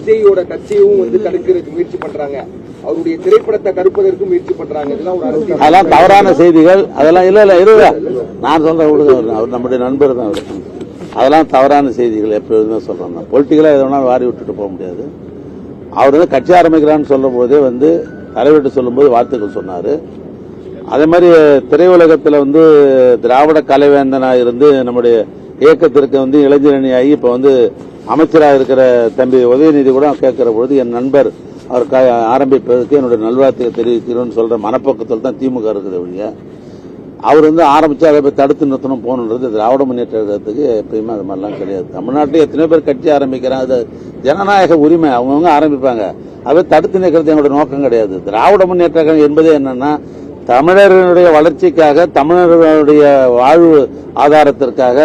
விஜயோட கட்சியும் வந்து தடுக்கிறதுக்கு முயற்சி பண்றாங்க. அவருடைய திரைப்படத்தை கருப்பதற்கு முயற்சி பண்றாங்க. இதெல்லாம் ஒரு அரசியல் அதெல்லாம் தவறான செய்திகள். அதெல்லாம் இல்ல இல்ல இருங்க. நான் சொல்றேன் விடுங்க அவர் நம்முடைய நண்பர் தான் அவர். அதெல்லாம் தவறான செய்திகள் எப்போதுமே சொல்றேன் நான் பொலிட்டிக்கலா எது வேணாலும் வாரி விட்டுட்டு போக முடியாது. அவர் வந்து கட்சி ஆரம்பிக்கிறான்னு சொல்லும் போதே வந்து தலைவர்கிட்ட சொல்லும்போது வார்த்தைகள் சொன்னாரு. அதே மாதிரி திரையுலகத்தில் வந்து திராவிட கலைவேந்தனா இருந்து நம்முடைய இயக்கத்திற்கு வந்து இளைஞரணி ஆகி இப்போ வந்து அமைச்சராக இருக்கிற தம்பி உதயநிதி கூட கேட்கிற பொழுது என் நண்பர் அவர் க- ஆரம்பிப்பதற்கு என்னுடைய நல்வாழ்த்துக்களை தெரிவிக்கிறோம்னு சொல்கிற மனப்பக்கத்தில் தான் திமுக இருக்குது ஒழிய. அவர் வந்து ஆரம்பித்து அதை போய் தடுத்து நிறுத்தணும் போகணுன்றது திராவிட முன்னேற்ற கழகத்துக்கு எப்பயுமே அது மாதிரிலாம் கிடையாது. தமிழ்நாட்டில் எத்தனையோ பேர் கட்சி ஆரம்பிக்கிறாங்க. அது ஜனநாயக உரிமை அவங்கவுங்க ஆரம்பிப்பாங்க. அதை தடுத்து நிற்கிறது எங்களுடைய நோக்கம் கிடையாது. திராவிட முன்னேற்ற கழகம் என்பதே என்னென்னா தமிழர்களுடைய வளர்ச்சிக்காக தமிழர்களுடைய வாழ்வு ஆதாரத்திற்காக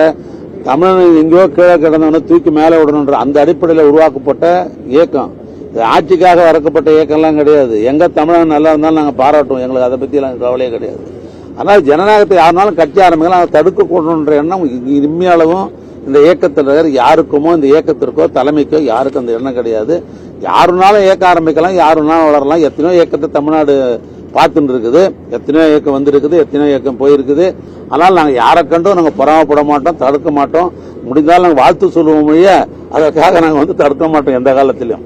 தமிழன் எங்கேயோ கீழே கிடந்தவனை தூக்கி மேலே விடணுன்ற அந்த அடிப்படையில் உருவாக்கப்பட்ட இயக்கம். ஆட்சிக்காக வரக்கப்பட்ட இயக்கம்லாம் கிடையாது. எங்கே தமிழன் நல்லா இருந்தாலும் நாங்கள் பாராட்டுவோம். எங்களுக்கு அதை பற்றி எல்லாம் கவலையே கிடையாது. அதனால் ஜனநாயகத்தை யாருனாலும் கட்சி ஆரம்பிக்கலாம் அதை தடுக்கக்கூடணுன்ற எண்ணம் இம்மையளவும் இந்த இயக்கத்தில் யாருக்குமோ இந்த இயக்கத்திற்கோ தலைமைக்கோ யாருக்கும் அந்த எண்ணம் கிடையாது. யாருனாலும் இயக்கம் ஆரம்பிக்கலாம் யாருனாலும் வளரலாம். எத்தனையோ இயக்கத்தை தமிழ்நாடு பார்த்துட்டு இருக்குது எத்தனையோ இயக்கம் வந்திருக்குது எத்தனையோ இயக்கம் போயிருக்குது. ஆனால் நாங்கள் யாரை கண்டும் நாங்கள் பொறாமப்பட மாட்டோம் தடுக்க மாட்டோம். முடிந்தால் நாங்கள் வாழ்த்து சொல்லுவோம் மொழிய அதற்காக நாங்கள் வந்து தடுக்க மாட்டோம் எந்த காலத்திலையும்